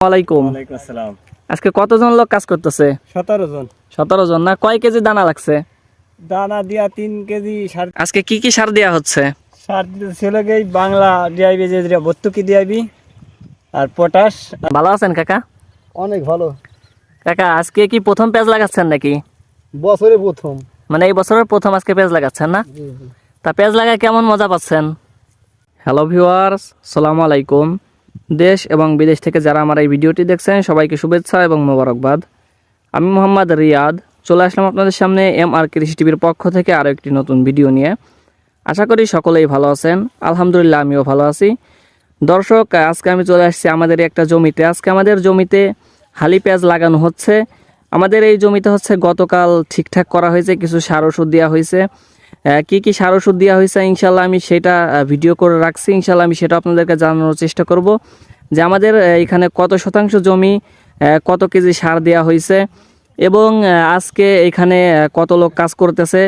আসসালাম। আজকে কতজন লোক কাজ করতেছে? সতেরো জন। সতেরো জন। না কয় কেজি দানা লাগছে? দানা দিয়া তিন কেজি সার আজকে কি কি সার দেওয়া হচ্ছে? সার ছিল বাংলা ডিআইবি যে ভর্তুকি ডিআইবি আর পটাশ। ভালো আছেন কাকা? অনেক ভালো। কাকা আজকে কি প্রথম পেঁয়াজ লাগাচ্ছেন নাকি? বছরে প্রথম। মানে এই বছরের প্রথম আজকে পেঁয়াজ লাগাচ্ছেন না? তা পেঁয়াজ লাগায় কেমন মজা পাচ্ছেন? হ্যালো ভিউয়ার্স সালামু আলাইকুম। দেশ এবং বিদেশ থেকে যারা আমার এই ভিডিওটি দেখছেন, সবাইকে শুভেচ্ছা এবং মোবারকবাদ। আমি মোহাম্মদ রিয়াদ, চলে আসলাম আপনাদের সামনে এম আর কৃষি টিভির পক্ষ থেকে আরও একটি নতুন ভিডিও নিয়ে। আশা করি সকলেই ভালো আছেন। আলহামদুলিল্লাহ, আমিও ভালো আছি। দর্শক, আজকে আমি চলে আসছি আমাদের একটা জমিতে। আজকে আমাদের জমিতে হালি পেঁয়াজ লাগানো হচ্ছে। আমাদের এই জমিতে হচ্ছে গতকাল ঠিকঠাক করা হয়েছে, কিছু সার ওষুধ দেওয়া হয়েছে। কি কি সার ওষুধ দেওয়া হয়েছে ইনশাল্লাহ আমি সেটা ভিডিও করে রাখছি। ইনশাল্লাহ আমি সেটা আপনাদেরকে জানানোর চেষ্টা করব যে আমাদের এখানে কত শতাংশ জমি কত কেজি সার দেওয়া হয়েছে এবং আজকে এখানে কত লোক কাজ করতেছে।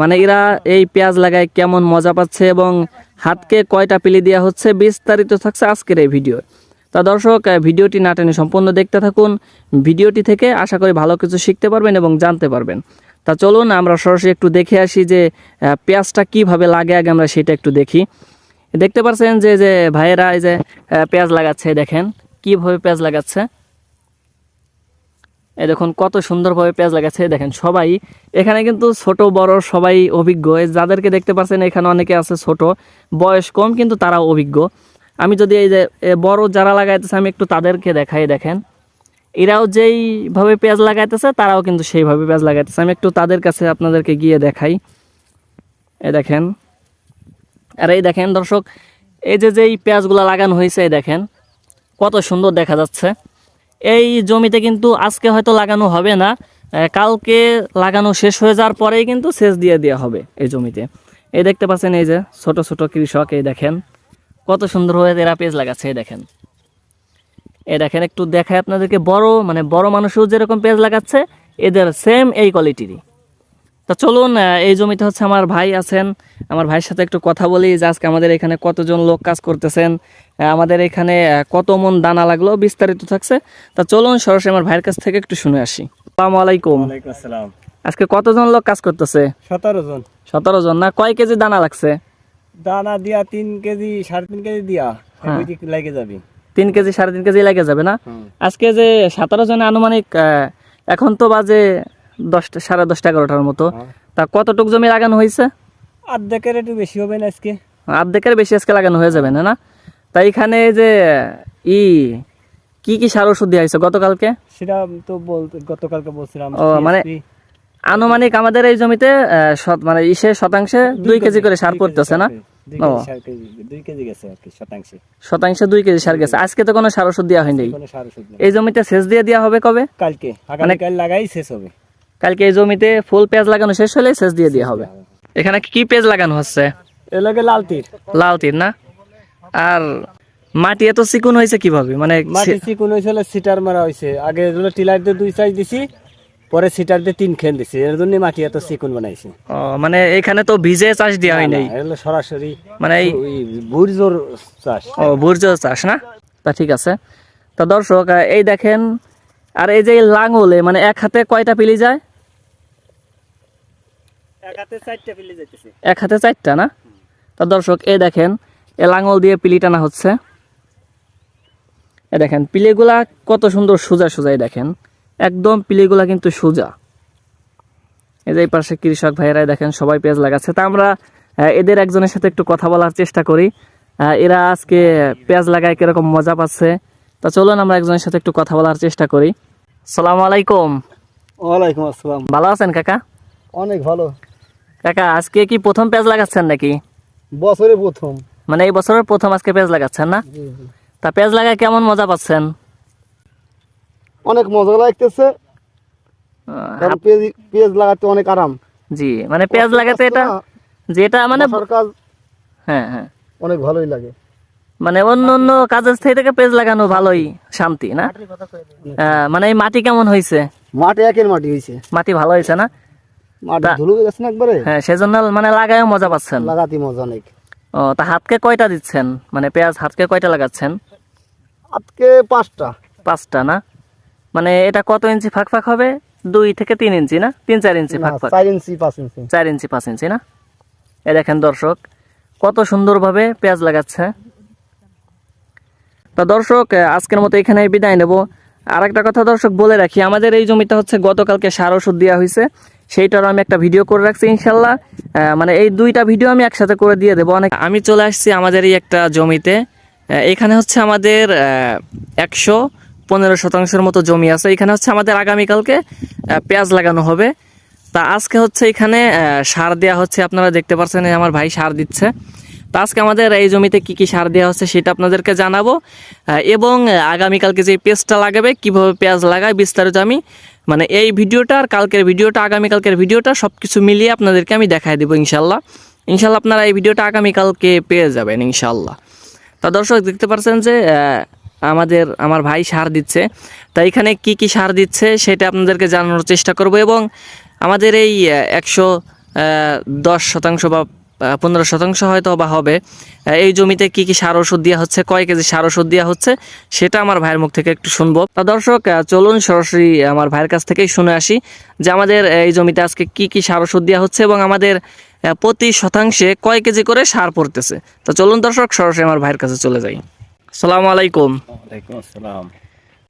মানে এরা এই পেঁয়াজ লাগায় কেমন মজা পাচ্ছে এবং হাতকে কয়টা পিলি দেওয়া হচ্ছে বিস্তারিত থাকছে আজকের এই ভিডিও তা দর্শক ভিডিওটি না টেনে সম্পূর্ণ দেখতে থাকুন। ভিডিওটি থেকে আশা করি ভালো কিছু শিখতে পারবেন এবং জানতে পারবেন। তা চলুন আমরা সরাসরি একটু দেখে আসি যে পেঁয়াজটা কীভাবে লাগে আগে আমরা সেটা একটু দেখি। দেখতে পাচ্ছেন যে যে ভাইয়েরা এই যে পেঁয়াজ লাগাচ্ছে, দেখেন কীভাবে পেঁয়াজ লাগাচ্ছে। এই দেখুন কত সুন্দরভাবে পেঁয়াজ লাগাচ্ছে দেখেন সবাই। এখানে কিন্তু ছোট, বড় সবাই অভিজ্ঞ। যাদেরকে দেখতে পাচ্ছেন এখানে অনেকে আছে ছোট। বয়স কম, কিন্তু তারাও অভিজ্ঞ। আমি যদি এই যে বড় যারা লাগাইতেছে, আমি একটু তাদেরকে দেখাই, দেখেন। এরাও যেইভাবে পেঁয়াজ লাগাইতেছে, তারাও কিন্তু সেইভাবে পেঁয়াজ লাগাইতেছে। আমি একটু তাদের কাছে আপনাদেরকে গিয়ে দেখাই। এ দেখেন। আর এই দেখেন দর্শক, এই যে যেই পেঁয়াজগুলো লাগানো হয়েছে, এই দেখেন, কত সুন্দর দেখা যাচ্ছে। এই জমিতে কিন্তু আজকে হয়তো লাগানো হবে না কালকে লাগানো শেষ হয়ে যাওয়ার পরেই কিন্তু সেচ দিয়ে দেওয়া হবে এই জমিতে। এই দেখতে পাচ্ছেন এই যে ছোট ছোট কৃষক, এই দেখেন, কত সুন্দরভাবে এরা পেঁয়াজ লাগাচ্ছে, এই দেখেন। এই দেখেন একটু দেখায় আপনাদেরকে বড় মানে বড় মানুষও যেরকম পেঁয়াজ লাগাচ্ছে এদের সেম এই কোয়ালিটিরই তা চলুন এই জমিতে হচ্ছে আমার ভাই আছেন। আমার ভাইয়ের সাথে একটু কথা বলি যে আজকে আমাদের এখানে কতজন লোক কাজ করতেছেন আমাদের এখানে কত মন দানা লাগল বিস্তারিত থাকছে। তা চলুন সরাসরি আমার ভাইয়ের কাছ থেকে একটু শুনে আসি। আসসালামু আলাইকুম। আসসালাম। আজকে কতজন লোক কাজ করতেছে? সতেরো জন। সতেরো জন। না কয় কেজি দানা লাগছে? দানা দিয়া তিন কেজি সাড়ে তিন কেজি দিয়া হ্যাঁ। লাগে যাবি। তিন কেজি সাড়ে তিন কেজি লেগে যাবে না। আজকে যে সতেরো জনে আনুমানিক এখন তো বাজে দশটা সাড়ে দশটা এগারোটার মতো। তা কতটুক জমি লাগানো হয়েছে? অর্ধেকের একটু বেশি হবে না আজকে। অর্ধেকের বেশি আজকে লাগানো হয়ে যাবে না না? তাই এখানে যে ই কি কি সার ওষুধ দেওয়া হয়েছে গতকালকে? সেটা তো বলতে গতকালকে বলছিলাম ও, মানে আনুমানিক আমাদের এই জমিতে মানে ইসে শতাংশে দুই কেজি করে সার পড়তেছে না? দুই ও। কেজি সার কেজি দুই কেজি গেছে আর কি শতাংশে। শতাংশে দুই কেজি সার গেছে। আজকে তো কোনো সার ওষুধ দেওয়া হয়নি। কোনো সার ওষুধ নেই। এই জমিতে সেচ দিয়ে দেওয়া হবে কবে? কালকে। আগামীকাল লাগাই শেষ হবে। কালকে এই জমিতে ফুল পেঁয়াজ লাগানো শেষ হলে সেচ দিয়ে দেওয়া হবে। এখানে কি পেঁয়াজ লাগানো হচ্ছে? এ লাল তীর। লাল তীর না? আর মাটি এত চিকুন হয়েছে কীভাবে? মানে মাটি চিকুন হয়েছিল সিটার মারা হয়েছে। আগে টিলার দিয়ে দুই সাইজ দিছি পরে সিটার দিয়ে তিন খেন দিছি এর জন্য মাটি এত চিকুন বানাইছি। ও, মানে এখানে তো ভিজে চাষ দেওয়া হয় নাই? এগুলো সরাসরি মানে এই বুর্জোর চাষ। ও চাষ না? তা ঠিক আছে। তা দর্শক এই দেখেন আর এই যে লাঙলে মানে এক হাতে কয়টা পিলি যায়? এক হাতে চারটা যাইতেছে। এক হাতে চারটা না? তা দর্শক এই দেখেন এ লাঙল দিয়ে পিলি টানা হচ্ছে। এ দেখেন পিলিগুলা কত সুন্দর সোজা সোজাই দেখেন। একদম পিলিগুলা কিন্তু সোজা। এই যে এই পাশে কৃষক ভাইয়েরাই দেখেন সবাই পেঁয়াজ লাগাচ্ছে। তা আমরা এদের একজনের সাথে একটু কথা বলার চেষ্টা করি। এরা আজকে পেঁয়াজ লাগায় কীরকম মজা পাচ্ছে? তা চলুন আমরা একজনের সাথে একটু কথা বলার চেষ্টা করি। সালাম আলাইকুম। ওয়ালাইকুম আসসালাম। ভালো আছেন কাকা? অনেক ভালো। কাকা আজকে কি প্রথম পেঁয়াজ লাগাচ্ছেন নাকি? বছরে প্রথম। মানে এই বছরের প্রথম আজকে পেঁয়াজ লাগাচ্ছেন না? তা পেঁয়াজ লাগায় কেমন মজা পাচ্ছেন? অনেক মজা লাগতেছে। কারণ পেঁয়াজ পেঁয়াজ লাগাতে অনেক আরাম। জি মানে পেঁয়াজ লাগাতে এটা যেটা মানে সরকার হ্যাঁ হ্যাঁ। অনেক ভালোই লাগে। মানে অন্য অন্য কাজের থেকে থেকে পেঁয়াজ লাগানো ভালোই শান্তি না? মানে এই মাটি কেমন হয়েছে মাটি একের মাটি হয়েছে মাটি ভালো হয়েছে না? মাটি ধুলো হয়ে গেছে না একবারে? হ্যাঁ সেজন্য মানে লাগায়ও মজা পাচ্ছেন। লাগাতে মজা অনেক। ও তা হাতকে কয়টা দিচ্ছেন? মানে পেঁয়াজ হাতকে কয়টা লাগাচ্ছেন? হাতকে পাঁচটা। পাঁচটা না? মানে এটা কত ইঞ্চি ফাঁক ফাঁক হবে? দুই থেকে তিন ইঞ্চি না? তিন চার ইঞ্চি ফাঁক ফাঁক। চার ইঞ্চি পাঁচ ইঞ্চি। চার ইঞ্চি পাঁচ ইঞ্চি না? এ দেখেন দর্শক কত সুন্দরভাবে পেঁয়াজ লাগাচ্ছে। তা দর্শক আজকের মতো এখানে বিদায় নেব। আর একটা কথা দর্শক বলে রাখি আমাদের এই জমিটা হচ্ছে গতকালকে সার ওষুধ দেওয়া হয়েছে। সেইটারও আমি একটা ভিডিও করে রাখছি ইনশাল্লাহ। আহ, মানে এই দুইটা ভিডিও আমি একসাথে করে দিয়ে দেবো। অনেক আমি চলে আসছি আমাদের এই একটা জমিতে। এখানে হচ্ছে আমাদের একশো পনেরো শতাংশের মতো জমি আছে। এখানে হচ্ছে আমাদের আগামীকালকে পেঁয়াজ লাগানো হবে। তা আজকে হচ্ছে এখানে সার দেওয়া হচ্ছে, আপনারা দেখতে পাচ্ছেন আমার ভাই সার দিচ্ছে। তা আজকে আমাদের এই জমিতে কি কি সার দেওয়া হচ্ছে সেটা আপনাদেরকে জানাব। এবং আগামীকালকে যে পেঁয়াজটা লাগাবে, কীভাবে পেঁয়াজ লাগায়, বিস্তারিত আমি মানে এই ভিডিওটা আর কালকের ভিডিওটা, আগামীকালকের ভিডিওটা সব কিছু মিলিয়ে আপনাদেরকে আমি দেখাই দেবো ইনশাল্লাহ ইনশাল্লাহ আপনারা এই ভিডিওটা আগামীকালকে পেয়ে যাবেন ইনশাল্লাহ তা দর্শক, দেখতে পাচ্ছেন যে আমাদের, আমার ভাই সার দিচ্ছে। তা এখানে কি কি সার দিচ্ছে সেটা আপনাদেরকে জানানোর চেষ্টা করব এবং আমাদের এই একশো দশ শতাংশ বা পনেরো শতাংশ হয়তো বা হবে। এই জমিতে কি কি সার ওষুধ দেওয়া হচ্ছে, কয় কেজি সার ওষুধ দেওয়া হচ্ছে, সেটা আমার ভাইয়ের মুখ থেকে একটু শুনব। তা দর্শক চলুন সরাসরি আমার ভাইয়ের কাছ থেকেই শুনে আসি যে আমাদের এই জমিতে আজকে কি কি সার ওষুধ দেওয়া হচ্ছে এবং আমাদের প্রতি শতাংশে কয় কেজি করে সার পড়তেছে। তো চলুন দর্শক, সরাসরি আমার ভাইয়ের কাছে চলে যাই। আসসালামু আলাইকুম। ওয়ালাইকুম আসসালাম।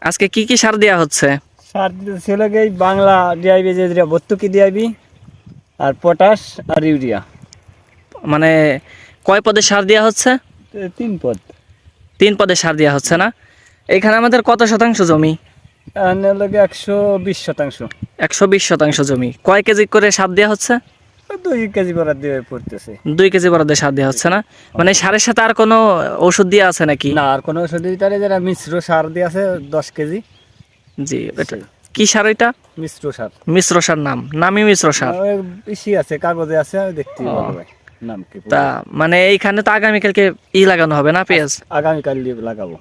আজকে কি কি সার দেওয়া হচ্ছে? সার দিতে ছিল এই বাংলা ডিআইবি যে ভর্তুকি ডিআইবি আর পটাশ আর ইউরিয়া। মানে কয় পদে সার দেওয়া হচ্ছে? তিন পদ। তিন পদে সার দেওয়া হচ্ছে না? এখানে আমাদের কত শতাংশ জমি? লাগে একশো বিশ শতাংশ। একশো বিশ শতাংশ জমি। কয় কেজি করে সার দেওয়া হচ্ছে? দুই কেজি বরাদ দিয়ে পড়তেছে। দুই কেজি বরাদ্দে সার দেওয়া হচ্ছে না? মানে সারের সাথে আর কোনো ওষুধ দেওয়া আছে নাকি? না আর কোনো ওষুধ দিতে পারে যারা মিশ্র সার দিয়ে আছে দশ কেজি। জি এটা কি সার এটা? মিশ্র সার। মিশ্র সার নাম। নামই মিশ্র সার। বেশি আছে কাগজে আছে দেখতে। ভালো ভাই নাম কি তা মানে এইখানে তো আগামীকালকে ই লাগানো হবে না পেঁয়াজ? আগামীকাল দিয়ে লাগাবো।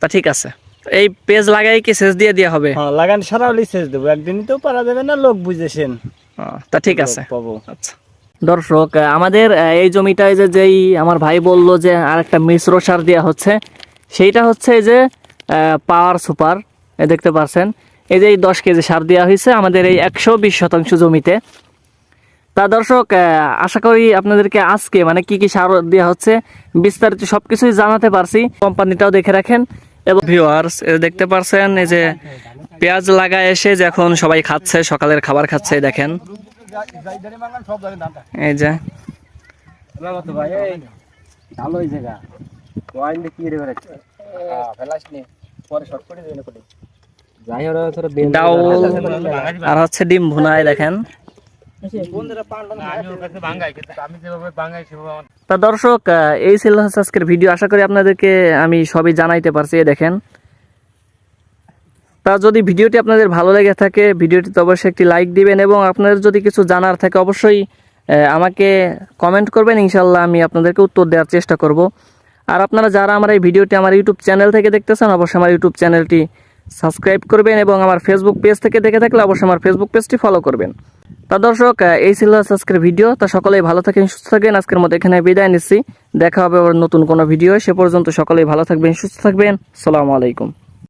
তা ঠিক আছে। এই পেঁয়াজ লাগাই কি সেচ দিয়ে দেওয়া হবে? হ্যাঁ লাগান সারা হলেই শেষ দেবো। একদিনই তো পারা যাবে না লোক বুঝেছেন তা ঠিক আছে। আচ্ছা। দর্শক আমাদের এই জমিটায় যে যেই আমার ভাই বলল যে আর একটা মিশ্র সার দেওয়া হচ্ছে সেইটা হচ্ছে এই যে পাওয়ার সুপার এ দেখতে পাচ্ছেন এই যে এই দশ কেজি সার দেওয়া হয়েছে আমাদের এই একশো বিশ শতাংশ জমিতে। তা দর্শক আহ, আশা করি আপনাদেরকে আজকে মানে কি কি সার দেওয়া হচ্ছে বিস্তারিত সব কিছুই জানাতে পারছি। কোম্পানিটাও দেখে রাখেন। এবং ভিউয়ার্স দেখতে পারছেন এই যে পেঁয়াজ লাগা এসে যে এখন সবাই খাচ্ছে সকালের খাবার খাচ্ছে দেখেন। এই যে। ডাউল আর হচ্ছে ডিম ভুনায় দেখেন। তা দর্শক এই ছিল আজকের ভিডিও। আশা করি আপনাদেরকে আমি সবই জানাইতে পারছি দেখেন। তা যদি ভিডিওটি আপনাদের ভালো লেগে থাকে ভিডিওটিতে অবশ্যই একটি লাইক দিবেন এবং আপনাদের যদি কিছু জানার থাকে অবশ্যই আমাকে কমেন্ট করবেন। ইনশাল্লাহ আমি আপনাদেরকে উত্তর দেওয়ার চেষ্টা করব। আর আপনারা যারা আমার এই ভিডিওটি আমার ইউটিউব চ্যানেল থেকে দেখতেছেন অবশ্যই আমার ইউটিউব চ্যানেলটি সাবস্ক্রাইব করবেন এবং আমার ফেসবুক পেজ থেকে দেখে থাকলে অবশ্যই আমার ফেসবুক পেজটি ফলো করবেন। তা দর্শক এই ছিল আজকের ভিডিও তা সকলেই ভালো থাকেন, সুস্থ থাকেন। আজকের মতো এখানে বিদায় নিচ্ছি। দেখা হবে আবার নতুন কোনো ভিডিও সে পর্যন্ত সকলেই ভালো থাকবেন, সুস্থ থাকবেন। সালামু আলাইকুম।